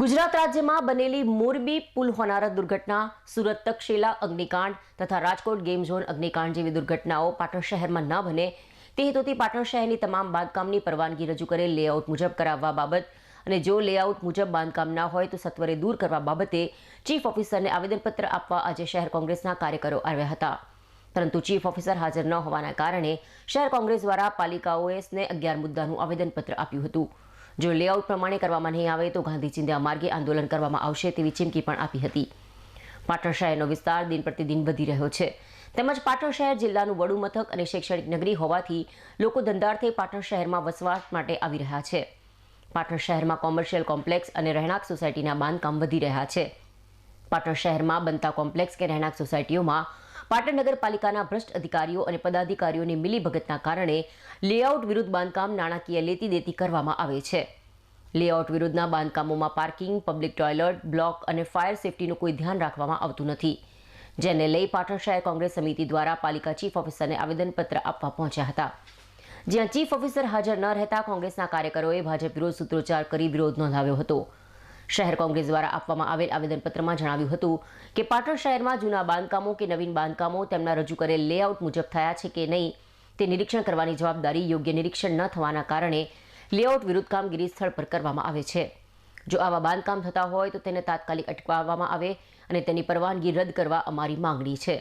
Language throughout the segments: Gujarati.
ગુજરાત રાજ્યમાં બનેલી મોરબી પુલ હોનારત દુર્ઘટના, સુરત તક્ષશિલા અગ્નિકાંડ તથા રાજકોટ ગેમ ઝોન અગ્નિકાંડ જેવી દુર્ઘટનાઓ પાટણ શહેરમાં ન બને. તે હેતુથી પાટણ શહેરની તમામ બાંધકામની પરવાનગી રજૂ કરેલ લેઆઉટ મુજબ કરાવવા બાબત અને જો લેઆઉટ મુજબ બાંધકામ ના હોય તો સત્વરે દૂર કરવા બાબતે ચીફ ઓફિસરને આવેદનપત્ર આપવા આજે શહેર કોંગ્રેસના કાર્યકરો આવ્યા હતા. પરંતુ ચીફ ઓફિસર હાજર ન હોવાના કારણે શહેર કોંગ્રેસ દ્વારા પાલિકાઓએસને અગિયાર મુદ્દાનું આવેદનપત્ર આપ્યું હતું. જો લેઆઉટ પ્રમાણે કરવામાં નહીં આવે તો ગાંધી ચિંધ્યા માર્ગે આંદોલન કરવામાં આવશે તેવી ચીમકી પણ આપી હતી. પાટણ શહેરનો વિસ્તાર દિન પ્રતિદિન વધી રહ્યો છે. તેમજ પાટણ શહેર જિલ્લાનું વડું મથક અને શૈક્ષણિક નગરી હોવાથી લોકો ધંધાર્થે પાટણ શહેરમાં વસવાટ માટે આવી રહ્યા છે. પાટણ શહેરમાં કોમર્શિયલ કોમ્પ્લેક્સ અને રહેણાંક સોસાયટીના બાંધકામ વધી રહ્યા છે. પાટણ શહેરમાં બનતા કોમ્પ્લેક્સ કે રહેણાંક સોસાયટીઓમાં પાટણ નગરપાલિકાના ભ્રષ્ટ અધિકારીઓ અને પદાધિકારીઓની મિલીભગતના કારણે લેઆઉટ વિરુદ્ધ બાંધકામ નાણાકીય લેતી દેતી કરવામાં આવે છે. લેઆઉટ વિરુદ્ધના બાંધકામોમાં પાર્કિંગ, પબ્લિક ટોયલેટ, બ્લોક અને ફાયર સેફટીનું કોઈ ધ્યાન રાખવામાં આવતું નથી. જેને લઈ પાટણ શહેર કોંગ્રેસ સમિતિ દ્વારા પાલિકા ચીફ ઓફિસરને આવેદનપત્ર આપવા પહોંચ્યા હતા. જ્યાં ચીફ ઓફિસર હાજર ન રહેતા કોંગ્રેસના કાર્યકરોએ ભાજપ વિરોધ સૂત્રોચ્ચાર કરી વિરોધ નોંધાવ્યો હતો. શહેર કોંગ્રેસ દ્વારા આપવામાં આવેલ આવેદનપત્રમાં જણાવ્યું હતું કે પાટણ શહેરમાં જૂના બાંધકામો કે નવીન બાંધકામો તેમના રજૂ કરેલ લેઆઉટ મુજબ થયા છે કે નહીં, તે નિરીક્ષણ કરવાની જવાબદારી યોગ્ય નિરીક્ષણ ન થવાના કારણે લેઆઉટ વિરુદ્ધ કામગીરી સ્થળ પર કરવામાં આવે છે. જો આવા બાંધકામ થતા હોય તો તેને તાત્કાલિક અટકાવવામાં આવે અને તેની પરવાનગી રદ કરવા અમારી માંગણી છે.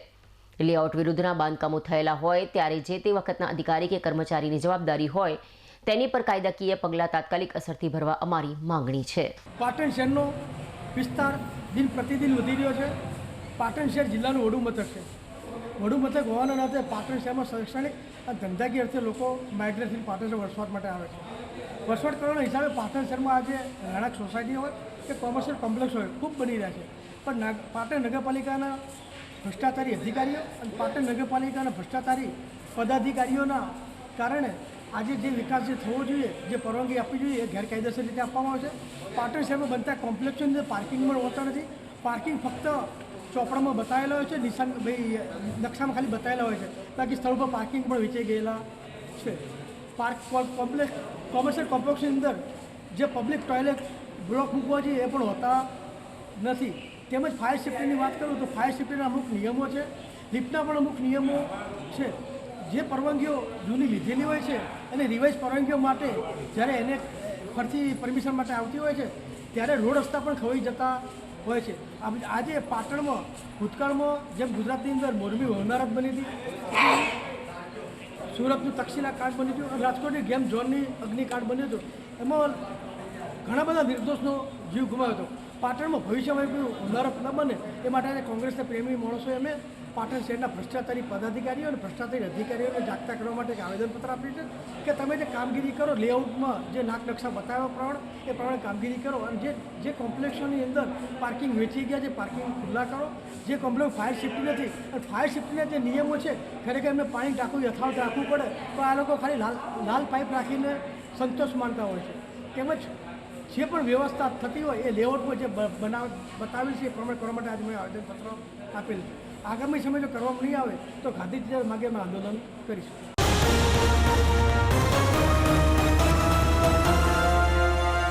લેઆઉટ વિરુદ્ધના બાંધકામો થયેલા હોય ત્યારે જે તે વખતના અધિકારી કે કર્મચારીની જવાબદારી હોય તેની પર કાયદાકીય પગલાં તાત્કાલિક અસરથી ભરવા અમારી માંગણી છે. પાટણ શહેરનો વિસ્તાર દિન પ્રતિદિન વધી રહ્યો છે. પાટણ શહેર જિલ્લાનું વડું મથક છે. વડું મથક હોવાના નાતે પાટણ શહેરમાં શૈક્ષણિક અને ધંધાકીય અર્થે લોકો માઇગ્રેશન પાટણ શહેર વસવાટ માટે આવે છે. વસવાટ કરવાના હિસાબે પાટણ શહેરમાં આજે રહેણાંક સોસાયટી હોય કે કોમર્શિયલ કોમ્પ્લેક્સ હોય ખૂબ બની રહ્યા છે. પણ પાટણ નગરપાલિકાના ભ્રષ્ટાચારી અધિકારીઓ અને પાટણ નગરપાલિકાના ભ્રષ્ટાચારી પદાધિકારીઓના કારણે આજે જે વિકાસ જે થવો જોઈએ, જે પરવાનગી આપવી જોઈએ, એ ગેરકાયદેસર રીતે આપવામાં આવે છે પાટણ શહેરમાં બનતા કોમ્પ્લેક્ષની અંદર પાર્કિંગ પણ હોતા નથી. પાર્કિંગ ફક્ત ચોપડામાં બતાવેલા હોય છે, નિશાન ભાઈ, નકશામાં ખાલી બતાવેલા હોય છે. બાકી સ્થળ પર પાર્કિંગ પણ વેચાઈ ગયેલા છે. પાર્ક કોમ્પ્લેક્સ કોમર્શિયલ કોમ્પ્લેક્ષની અંદર જે પબ્લિક ટોયલેટ બ્લોક મૂકવા જોઈએ, એ પણ હોતા નથી. તેમજ ફાયર સેફ્ટીની વાત કરું તો ફાયર સેફ્ટીના અમુક નિયમો છે. લિફ્ટના પણ અમુક નિયમો છે. જે પરવાનગીઓ જૂની લીધેલી હોય છે અને રિવાઇઝ પરવાનગીઓ માટે જ્યારે એને ફરતી પરમિશન માટે આવતી હોય છે, ત્યારે રોડ રસ્તા પણ ખવાઈ જતા હોય છે. આજે પાટણમાં, ભૂતકાળમાં જેમ ગુજરાતની અંદર મોરબી હોનારત બની હતી, સુરતનું તક્ષિલા કાર્ડ બન્યું હતું અને રાજકોટની ગેમ ઝોનની અગ્નિકાંડ બન્યું હતું. એમાં ઘણા બધા નિર્દોષનો જીવ ગુમાવ્યો હતો. પાટણમાં ભવિષ્યમાં કોઈ ઉદારત ન બને, એ માટે કોંગ્રેસના પ્રેમી માણસોએ અમે પાટણ શહેરના ભ્રષ્ટાચારી પદાધિકારીઓ અને ભ્રષ્ટાચારી અધિકારીઓને જાગતા કરવા માટે એક આવેદનપત્ર આપ્યું છે કે તમે જે કામગીરી કરો, લેઆઉટમાં જે નાક નકશા બતાવ્યા પ્રમાણે, એ પ્રમાણે કામગીરી કરો અને જે જે કોમ્પ્લેક્સોની અંદર પાર્કિંગ વેચી ગયા છે, પાર્કિંગ ખુલ્લા કરો, જે કોમ્પ્લેક્સ ફાયર સેફ્ટી નથી, અને ફાયર સેફ્ટીના જે નિયમો છે, ખરેખર એમને પાણી ટાંકું યથાવત રાખવું પડે, તો આ લોકો ખાલી લાલ લાલ પાઇપ રાખીને સંતોષ માનતા હોય છે. તેમજ જે પણ વ્યવસ્થા થતી હોય એ લેઆઉટમાં જે બનાવ, બતાવેલ છે એ પ્રમાણે કરવા માટે આજે મેં આવેદનપત્ર આપેલ છે. આગામી સમય જો કરવામાં નહીં આવે તો ગાંધીજી માગે અમે આંદોલન કરીશું.